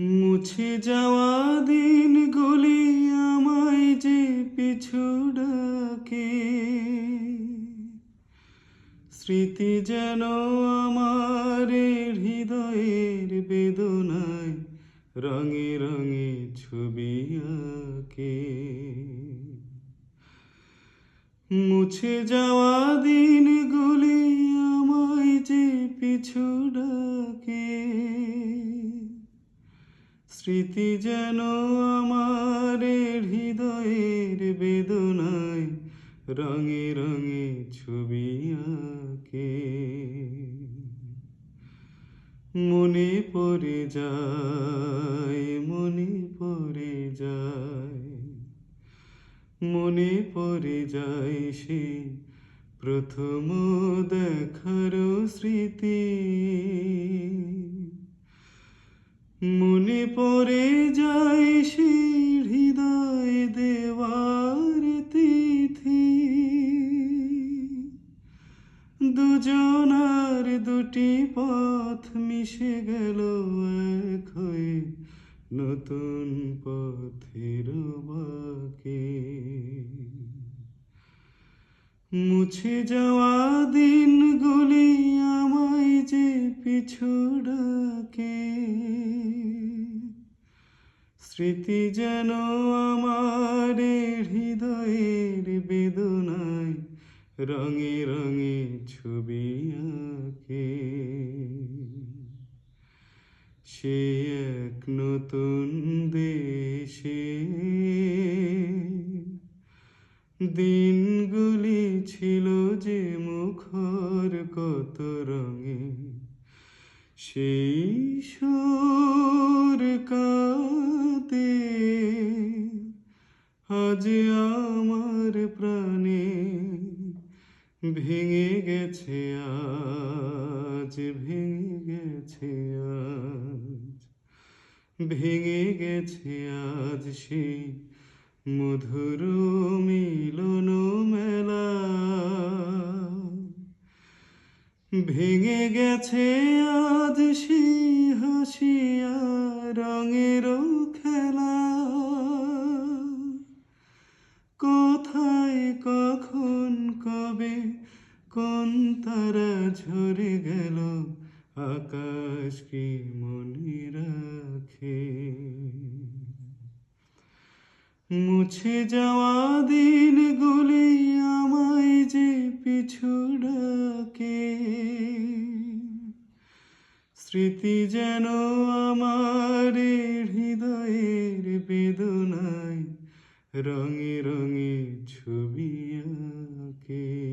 মুছে যাওয়া দিন দিনগুলি আমায় যে পিছু ডাকে। স্মৃতি যেন আমার হৃদয়ের বেদনায় রঙে রঙে ছবি আঁকে। মুছে যাওয়া দিন দিনগুলি আমায় যে পিছু ডাকে। স্মৃতি যেন আমার হৃদয়ের বেদনায় রঙে রঙে ছবি আঁকে। মনে পড়ে যায়, মনে পড়ে যায়, মনে পড়ে যায় সে প্রথম পড়ে যায় সে হৃদয় দেওয়ার তিথি। দুজনার দুটি পথ মিশে গেল এক হয়ে নতুন পথের বাকে। মুছে যাওয়া দিনগুলি আমায় যে পিছু স্মৃতি যেন আমার হৃদয়ের বেদনায় রঙে রঙে ছবি আঁকে। সে এক নতুন দেশে দিনগুলি ছিল যে মুখর কত রঙে, সেই সুর কাতে আজ আমার প্রাণে ভেঙে গেছে, আজ ভেঙে গেছে, আজ ভেঙে গেছে, আজ সেই মধুর ভেঙে গেছে আজ সেই হাসিয়া রঙের খেলা। কোথায় কখন, কবে, কোন তারা ঝরে গেল, আকাশ কি মনে রাখে? মুছে যাওয়া দিনগুলি আমায় স্মৃতি যেন আমার হৃদয়ের বেদনায় রঙে রঙে ছবি আঁকে।